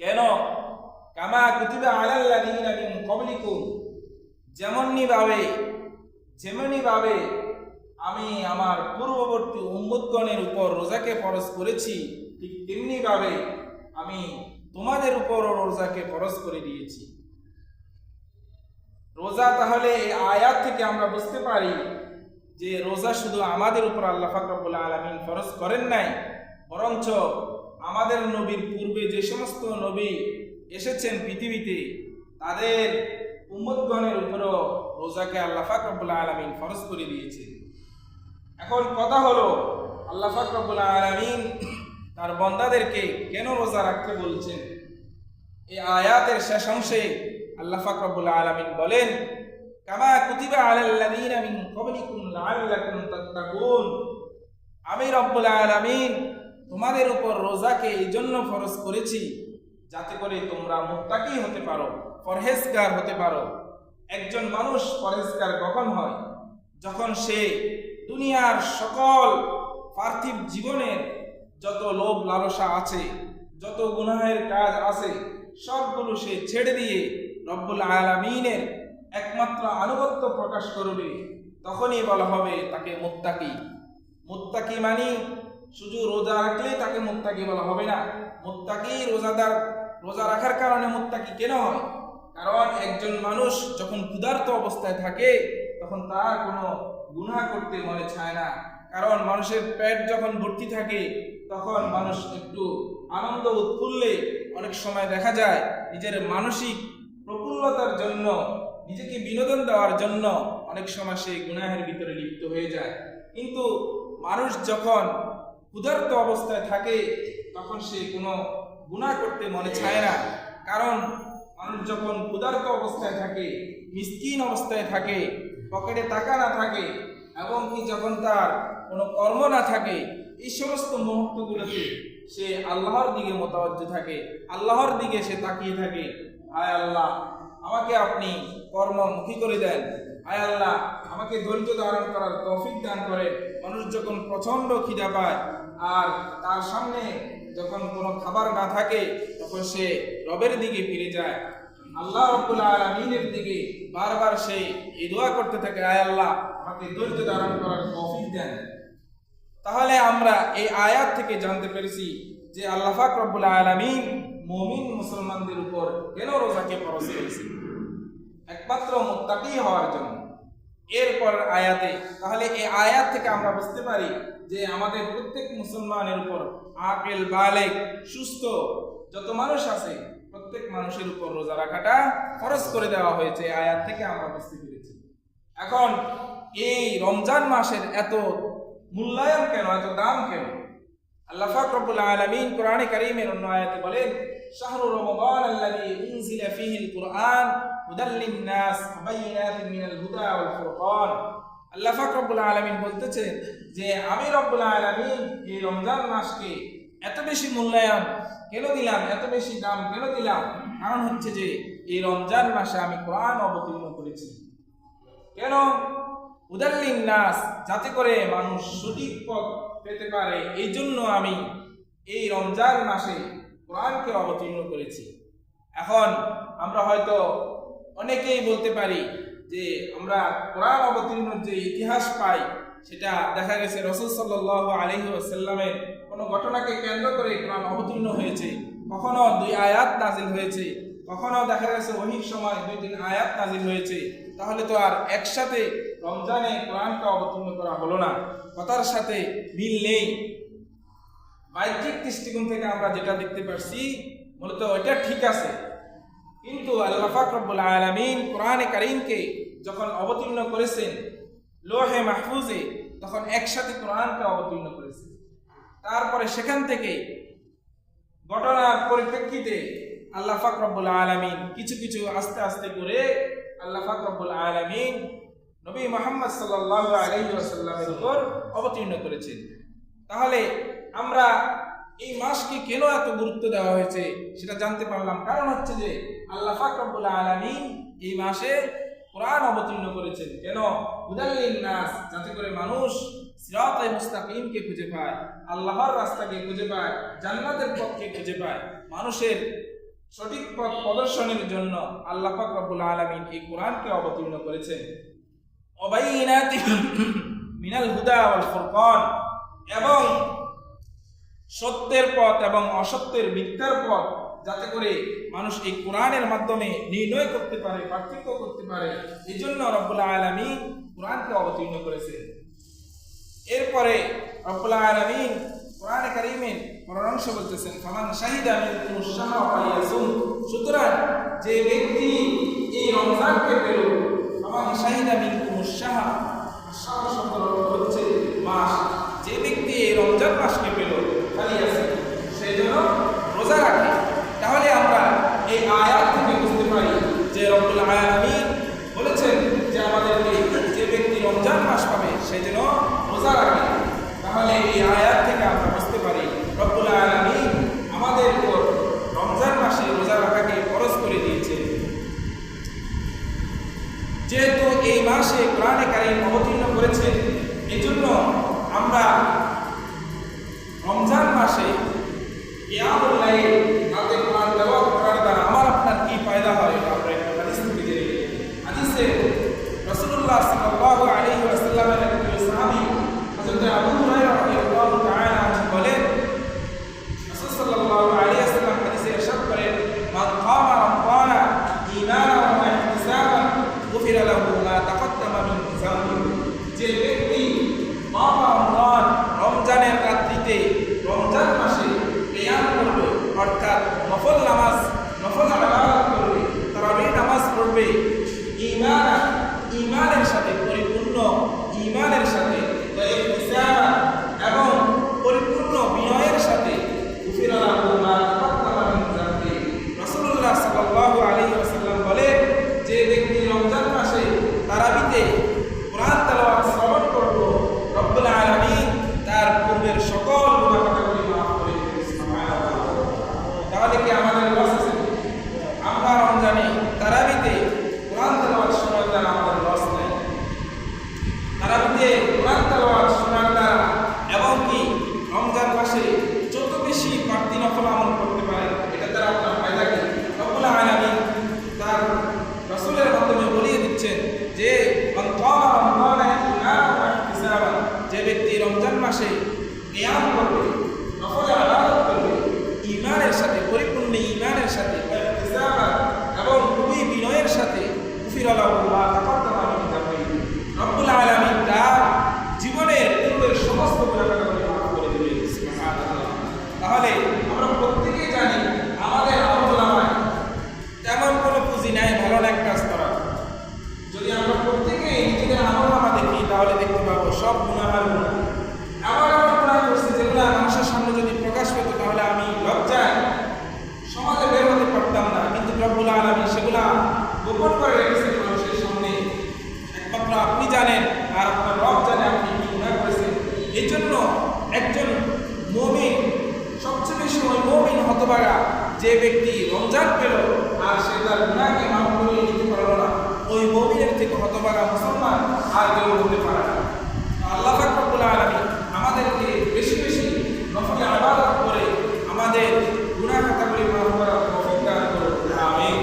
কেন? কামা কুতিবা আলাল্লাযীনা মিন ক্বাবলিকুম। যেমনই ভাবে যেমনই ভাবে আমি আমার পূর্ববর্তী উম্মতগণের উপর রোজাকে ফরজ করেছি, ঠিক তেমনি ভাবে আমি তোমাদের উপর রোজাকে ফরজ করে দিয়েছি। রোজা তাহলে এই আয়াত থেকে আমরা বুঝতে পারি যে রোজা শুধু আমাদের উপর আল্লাহ ফাকরাবুল আলমিন ফরজ করেন নাই, বরঞ্চ আমাদের নবীর পূর্বে যে সমস্ত নবী এসেছেন পৃথিবীতে, তাদের উম্মতগণের উপরও রোজাকে আল্লাহ ফাকরাবুল আলমিন ফরজ করে দিয়েছেন। এখন কথা হলো, আল্লাহ ফাকরাবুল আলমিন তার বন্দাদেরকে কেন রোজা রাখতে বলছেন? এই আয়াতের শেষ অংশে আল্লাহ ফাকরাবুল আলমিন বলেন, কামা কুতিবা আলাল্লাযীনা মিন ক্বাবলিকুম লাআল্লাকুম তাত্তাকুন। আমি রব্বুল আলামিন তোমাদের উপর রোজাকে এই জন্য ফরজ করেছি যাতে করে তোমরা মুত্তাকি হতে পারো, পরহেজগার হতে পারো। একজন মানুষ পরহেজগার কখন হয়? যখন সে দুনিয়ার সকল পার্থিব জীবনের যত লোভ লালসা আছে, যত গুনাহের কাজ আছে, সবগুলো সে ছেড়ে দিয়ে রব্বুল আলামিনের একমাত্র আনুগত্য প্রকাশ করবে, তখনই বলা হবে তাকে মুত্তাকি। মুত্তাকি মানি শুধু রোজা রাখলেই তাকে মুত্তাকি বলা হবে না। মুত্তাকি রোজাদার, রোজা রাখার কারণে মুত্তাকি কেন হয়? কারণ একজন মানুষ যখন ক্ষুধার্ত অবস্থায় থাকে, তখন তার কোনো গুনাহ করতে মনে চায় না। কারণ মানুষের পেট যখন ভর্তি থাকে, তখন মানুষ একটু আনন্দ উৎফুল্লে অনেক সময় দেখা যায় নিজের মানসিক প্রফুল্লতার জন্য, নিজেকে বিনোদন দেওয়ার জন্য অনেক সময় সেই গুনাহের ভিতরে লিপ্ত হয়ে যায়। কিন্তু মানুষ যখন ক্ষুধার্ত অবস্থায় থাকে, তখন সে কোনো গুনাহ করতে মনে চায় না। কারণ মানুষ যখন ক্ষুধার্ত অবস্থায় থাকে, মিসকিন অবস্থায় থাকে, পকেটে টাকা না থাকে এবং কি যখন তার কোনো কর্ম না থাকে, এই সমস্ত মুহূর্তগুলোতে সে আল্লাহর দিকে মোতাবজ্জ থাকে, আল্লাহর দিকে সে তাকিয়ে থাকে। আয় আল্লাহ, আমাকে আপনি কর্মমুখী করে দেন। আয় আল্লাহ, আমাকে ধৈর্য ধারণ করার তৌফিক দান করে মানুষ যখন প্রচণ্ড খিদা পায় আর তার সামনে যখন কোনো খাবার না থাকে, তখন সে রবের দিকে ফিরে যায়। আল্লাহ রব্বুল আলমিনের দিকে বারবার সে এই দোয়া করতে থাকে, আয় আল্লাহ, আমাকে ধৈর্য ধারণ করার তৌফিক দেন। তাহলে আমরা এই আয়াত থেকে জানতে পেরেছি যে আল্লাহ পাক রব্বুল আলামিন মুমিন মুসলমানদের উপর কেন রোজাকে ফরজ করেছে একমাত্র মুত্তাকি হওয়ার জন্য। এরপর আয়াতে, তাহলে এই আয়াত থেকে আমরা বুঝতে পারি যে আমাদের প্রত্যেক মুসলমানের উপর আকেল, বালেক, সুস্থ যত মানুষ আছে, প্রত্যেক মানুষের উপর রোজা রাখাটা খরচ করে দেওয়া হয়েছে আয়াত থেকে আমরা বুঝতে পেরেছি। এখন, এই রমজান মাসের এত মূল্যায়ন কেন, এত দাম কেন? আল্লাহ পাক রব্বুল আলামিন কোরআনে কারীমের অন্য আয়াতে বলেন, শাহরু রমাদান উনজিলা ফীহিল কুরআন হুদাল লিন-নাস ওয়া বায়িনাতিন মিনাল হুদা ওয়াল ফুরকান। আল্লাহ পাক রব্বুল আলামিন বলতেছেন যে, আমি রব্বুল আলামিন এই রমজান মাসকে এত বেশি মূল্যায়ন কেন দিলাম? এত বেশি দাম কেন দিলাম? কারণ হচ্ছে যে, এই রমজান মাসে আমি কোরআন অবতীর্ণ করেছি। কেন? উদাল্লিন নাস যাতে করে মানুষ সঠিক পথ পেতে পারে, এই জন্য আমি এই রমজান মাসে কোরআনকে অবতীর্ণ করেছি। এখন আমরা হয়তো অনেকেই বলতে পারি যে আমরা কোরআন অবতীর্ণর যে ইতিহাস পাই, সেটা দেখা গেছে রসুল সাল্লাহ আলহি আসাল্লামের কোনো ঘটনাকে কেন্দ্র করে কোরআন অবতীর্ণ হয়েছে। কখনো দুই আয়াত নাজিল হয়েছে, কখনো দেখা গেছে ওহির সময় দুই তিন আয়াত নাজিল হয়েছে। তাহলে তো আর একসাথে রমজানে কোরআনকে অবতীর্ণ করা হলো না। কথার সাথে মিল নেই। বাহ্যিক দৃষ্টিকোণ থেকে আমরা যেটা দেখতে পারছি, মূলত ওইটা ঠিক আছে। কিন্তু আল্লাহ ফাকরবুল আলমিন কোরআনে কারিমকে যখন অবতীর্ণ করেছেন, লোহে মাহফুজে, তখন একসাথে কোরআনকে অবতীর্ণ করেছেন। তারপরে সেখান থেকে ঘটনার পরিপ্রেক্ষিতে আল্লাহ ফাকরবুল আলমিন কিছু কিছু আস্তে আস্তে করে আল্লাহ ফাকরবুল আলমিন নবী মোহাম্মদ সাল্লাহ আলহিসাল্লামের উপর অবতীর্ণ করেছেন। তাহলে আমরা এই মাসকে কেন এত গুরুত্ব দেওয়া হয়েছে সেটা জানতে পারলাম। কারণ হচ্ছে যে আল্লাহ ফাকরবুল আলমিন এই মাসে কোরআন অবতীর্ণ করেছেন। কেন? হুদাল্লিন নাস, যাতে করে মানুষ সিরাতে মুস্তাকিমকে খুঁজে পায়, আল্লাহর রাস্তাকে খুঁজে পায়, জান্নাতের পথকে খুঁজে পায়। মানুষের সঠিক পথ প্রদর্শনের জন্য আল্লাহ পাক রব্বুল আলামিন এই কোরআনকে অবতীর্ণ করেছেন। অবাইনাতি মিনাল হুদা ওয়াল ফুরকান, এবং সত্যের পথ এবং অসত্যের মিথ্যার পথ যাতে করে মানুষ এই কোরআনের মাধ্যমে নির্ণয় করতে পারে, পার্থক্য করতে পারে। এই জন্য রব্বুল্লা আলমী কোরআনকে অবতীর্ণ করেছেন। এরপরে রব্বুল্লা আলমিন কোরআনে কারিমের পরামর্শ বলতেছেন, ফামান শাহিদা আমি সুতরাং যে ব্যক্তি এই রমজানকে পেল ফামান শাহিদা মিনকুম শাহরা শাহর শব্দের অর্থ হচ্ছে মাস যে ব্যক্তি এই রমজান মাসকে পেল ফালিয়াসুম সেই জন্য রোজা রাখে তাহলে আমরা এই আয়াত থেকে বুঝতে পারি যে রব্বুল আলামিন বলেছেন যে আমাদেরকে যে ব্যক্তি রমজান মাস পাবে সে যেন রোজা রাখে। তাহলে এই আয়াত থেকে আমরা বুঝতে পারি, রব্বুল আলামিন আমাদের উপর রমজান মাসে রোজা রাখাকে খরচ করে দিয়েছে। যেহেতু এই মাসে কোরআনে কারিম অবতীর্ণ করেছেন এজন্য আমরা রমজান মাসে কিয়ামুল রাতে কোরআন তেলাওয়াত করার দ্বারা আমার আপনার কি ফায়দা এটা আমরা একটু হাদিস থেকে জেনে হাদিসে রাসূলুল্লাহ সাল্লাল্লাহু আলাইহি ওয়াসাল্লামের একজন সাহাবী হযরত আবু হুরায়রা রাদিয়াল্লাহু তাআলা আনহু বলেন রাসূল সাল্লাল্লাহু আলাইহি ওয়াসাল্লাম হাদিসে ইরশাদ করেন মান কামা রমাদানা ঈমানান ওয়া ইহতিসাবান লাহু মা তাকদ্দামা মিন যামবি যে ব্যক্তি কামা রমাদান রমজানের রাত্রিতে রমজান মাসে কিয়াম করবে অর্থাৎ নফল নামাজ নফল ইবাদত করবে তারাবির নামাজ পড়বে ঈমান ঈমানের সাথে পরিপূর্ণ ঈমানের সাথে ওয়া ইহতিসাবান এবং পরিপূর্ণ বিনয়ের সাথে গুফিরা লাহু মা তাকদ্দামা মিন যামবি রাসূলুল্লাহ সাল্লাল্লাহু আলাইহি ওয়াসাল্লাম বলেন যে ব্যক্তি রমজান মাসে তারাবিতে কোরআন তেলাওয়াত শ্রবণ করব রব্বুল আলামিন তার পূর্বের সকল গুনাহগুলি মাফ করে দিবেন সুবহানাল্লাহ তাহলে কি আমাদের লস আছে আমরা রমজানে তারাবিতে কোরআন তেলাওয়াত শোনার দ্বারা আমাদের লস নেই তারাবিতে কোরআন তেলাওয়াত শোনার দ্বারা এবং কি রমজান মাসে যত বেশি বাড়তি নফল আমল করতে পারে এটা দ্বারা আপনার ফায়দা কি রব্বুল আলামিন তার রাসূলের মাধ্যমে বলিয়ে দিচ্ছেন যে মান কামা রমাদানা ঈমানান ওয়া ইহতিসাবান যে ব্যক্তি রমজান মাসে ব্যায়াম করবে ঈমানের সাথে, পরিপূর্ণ ইমানের সাথে এবং খুবই বিনয়ের সাথে মিন রব্বুল তার জীবনের তাহলে আমরা প্রত্যেকেই জানি, আমাদের তেমন কোনো ভালো এক কাজ করা। যদি আমরা প্রত্যেকেই তাহলে দেখতে পাবো সব গুণাহার গুণা এমন এমন গুণা যেগুলো মানুষের সামনে যদি প্রকাশ পেত, তাহলে আমি লজ্জায় সমাজে বের পারতাম না। কিন্তু রব্বুল আলামিন সেগুলা গোপন করে রেখেছেন মানুষের সামনে। একমাত্র আপনি জানেন আর আপনার রব আপনি এই জন্য একজন মমিন, সবচেয়ে বেশি ওই হতবাগা যে ব্যক্তি রমজান পেল আর সে তার গুণাকে মাফ করে নিতে পারল না, ওই মমিনের থেকে হতবাগা মুসলমান আর কেউ হতে পারে না আল্লাহ পাক রব্বুল আলামিন আমাদেরকে বেশি বেশি নফল ইবাদত করে আমাদের গুনাহ খাতাগুলি মাফ করার তৌফিক দান করুন আমিন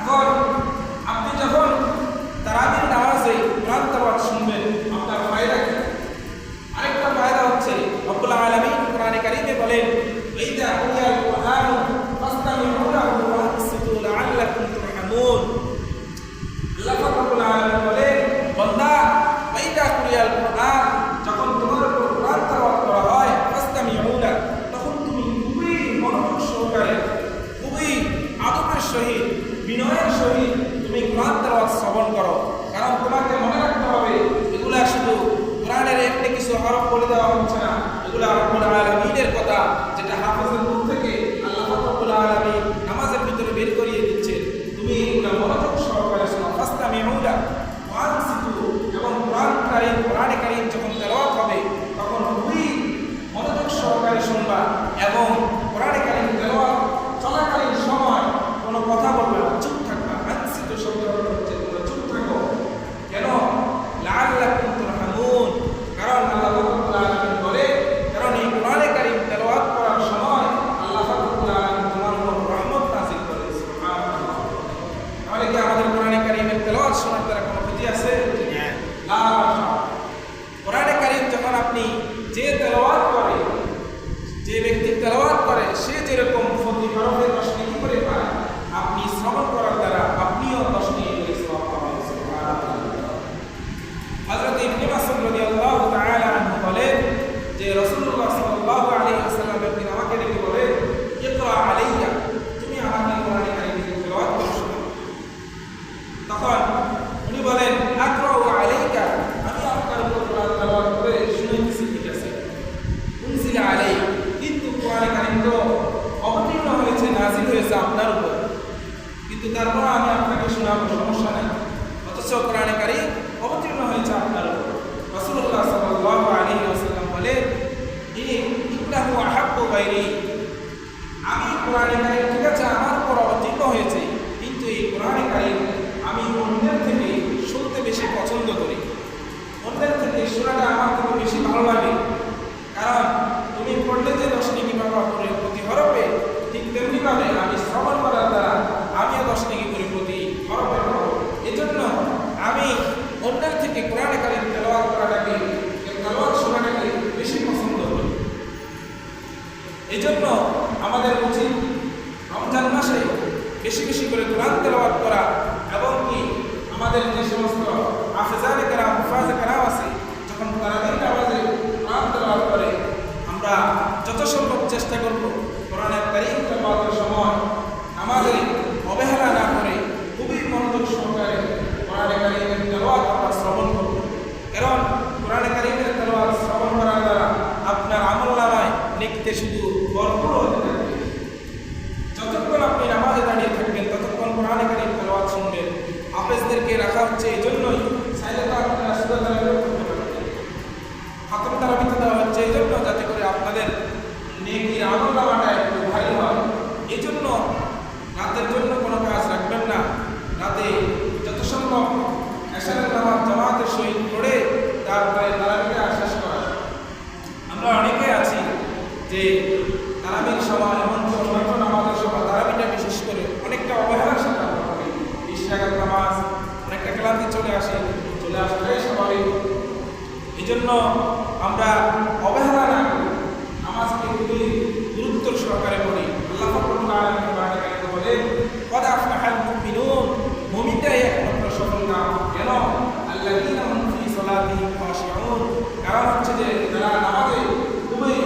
এখন আপনি যখন তারাবির নামাজে কোরআন তেলাওয়াত শুনবেন আপনার ফায়দা কি আরেকটা ফায়দা হচ্ছে রব্বুল আলামিন কোরআনে কারীমে বলেন ওয়াইদা কুরিয়াল কুরআন ফাসতামিউ লাহু ওয়া আনসিতু লাআল্লাকুম তুরহামুন আল্লাহ পাক রব্বুল আলামিন বলেন বান্দা ওয়াইদা কুরিয়াল কুরআন যখন তোমার উপর কোরআন তেলাওয়াত করা হয় ফাসতামিউ লা তখন তুমি খুবই মনোযোগ সহকারে খুবই আদবের সহিত বিনয়ের সহিত তুমি কোরআন তেলাওয়াত শ্রবণ করো কারণ তোমাকে মনে রাখতে হবে এগুলা শুধু কোরআনের এমনি কিছু হরফ বলে দেওয়া হচ্ছে না এগুলা রব্বুল আলামিনের কথা যেটা হাফেজের মুখ থেকে আল্লাহ রব্বুল আলামিন নামাজের ভিতরে বের করিয়ে দিচ্ছে তুমি এগুলা মনোযোগ সহকারে শোনো ফাস্তামিউলা ওয়ানসিতু এবং কারীম কোরআনে আমরা অবহেলা না করি, আমাজকে খুবই গুরুত্ব সহকারে করি আল্লাহ বলে, কদা ফাহাল মুমিনুন মুমিনটাই একমাত্র সফল না। কেন? আল্লাযীনা হুম ফি সলাতিহিম কারণ হচ্ছে যে, তারা নামাজে খুবই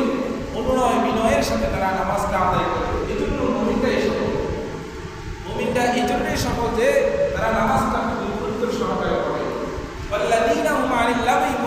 অনুনয় বিনয়ের সাথে তারা নামাজটা আদায় করে। এজন্য মুমিনটাই সফল। মুমিনটা এই জন্যই সফল তারা নামাজটা গুরুত্ব সহকারে করে والذين هم عن اللغو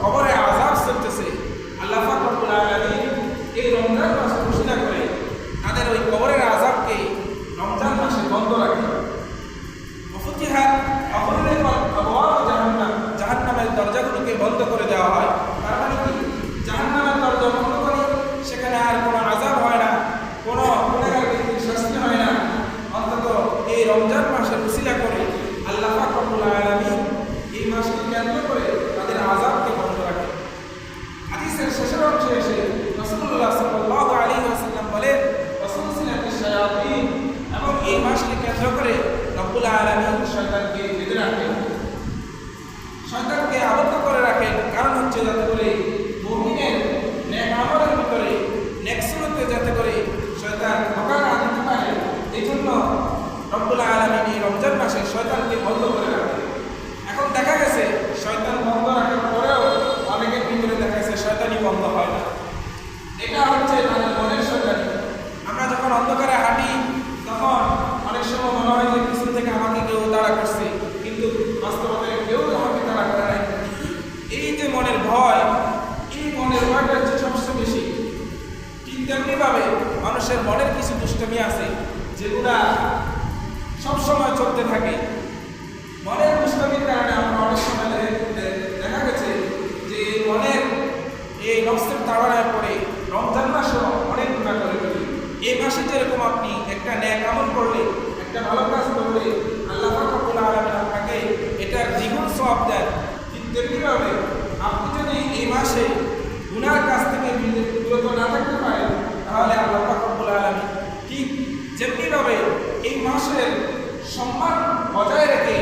খবরে শয়তানি বন্ধ হয় না। এটা হচ্ছে তাদের মনের শয়তানি আমরা যখন অন্ধকারে হাঁটি, তখন অনেক সময় মনে হয় যে পিছন থেকে আমাকে কেউ তাড়া করছে, কিন্তু বাস্তবতায় কেউ আমাকে তাড়া করে নাই। এই যে মনের ভয়, এই মনের ভয়টা হচ্ছে সবচেয়ে বেশি। ঠিক তেমনিভাবে মানুষের মনের কিছু দুষ্টমি আছে, যেগুলা সবসময় চলতে থাকে। এই নফসের তাড়ায় পড়ে রমজান মাসেও অনেক গুণা করে ফেলি। এই মাসে যেরকম আপনি একটা ন্যায় আমল করলে, একটা ভালো কাজ করলে আল্লাহ আপনাকে এটার দ্বিগুণ সব দেন। কিন্তু তেমনিভাবে আপনি যদি এই মাসে গুনার কাছ থেকে বিরত না থাকতে পারেন, তাহলে আল্লাহ ফাকুল আলমী ঠিক যেমনিভাবে এই মাসের সম্মান বজায় রেখে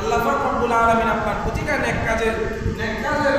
আল্লাহ ফাকুল আলমিন আপনার প্রতিটা ন্যাক কাজের ন্যাক কাজের